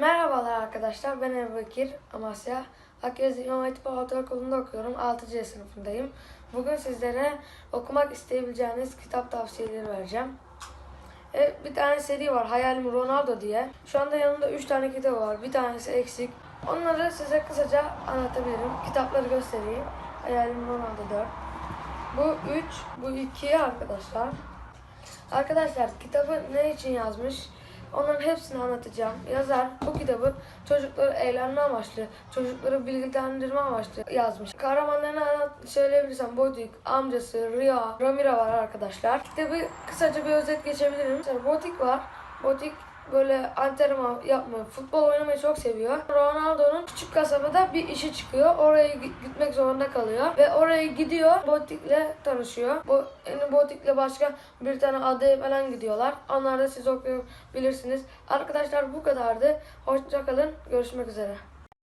Merhabalar arkadaşlar, ben Ebu Bekir Amasya. Akyazı İmam Hatip Ortaokulu'nda okuyorum, 6. sınıfındayım. Bugün sizlere okumak isteyebileceğiniz kitap tavsiyeleri vereceğim. E, bir tane seri var, Hayalim Ronaldo diye. Şu anda yanımda 3 tane kitap var, bir tanesi eksik. Onları size kısaca anlatabilirim. Kitapları göstereyim. Hayalim Ronaldo 4. Bu 3, bu 2 arkadaşlar. Arkadaşlar kitabı ne için yazmış? Onların hepsini anlatacağım. Yazar bu kitabı çocukları eğlenme amaçlı, çocukları bilgilendirme amaçlı yazmış. Kahramanlarını anlat söyleyebilirsem Bodik, amcası, Rüya, Ramira var arkadaşlar. Kitabı kısaca bir özet geçebilirim. Mesela Bodik var. Bodik böyle antrenman yapmayı, futbol oynamayı çok seviyor. Ronaldo'nun küçük kasabada bir işi çıkıyor. Oraya gi- gitmek zorunda kalıyor. Ve oraya gidiyor. Botik'le tanışıyor. Bu, yani Botik'le başka bir tane adaya falan gidiyorlar. Onları da siz okuyabilirsiniz. Arkadaşlar bu kadardı. Hoşçakalın. Görüşmek üzere.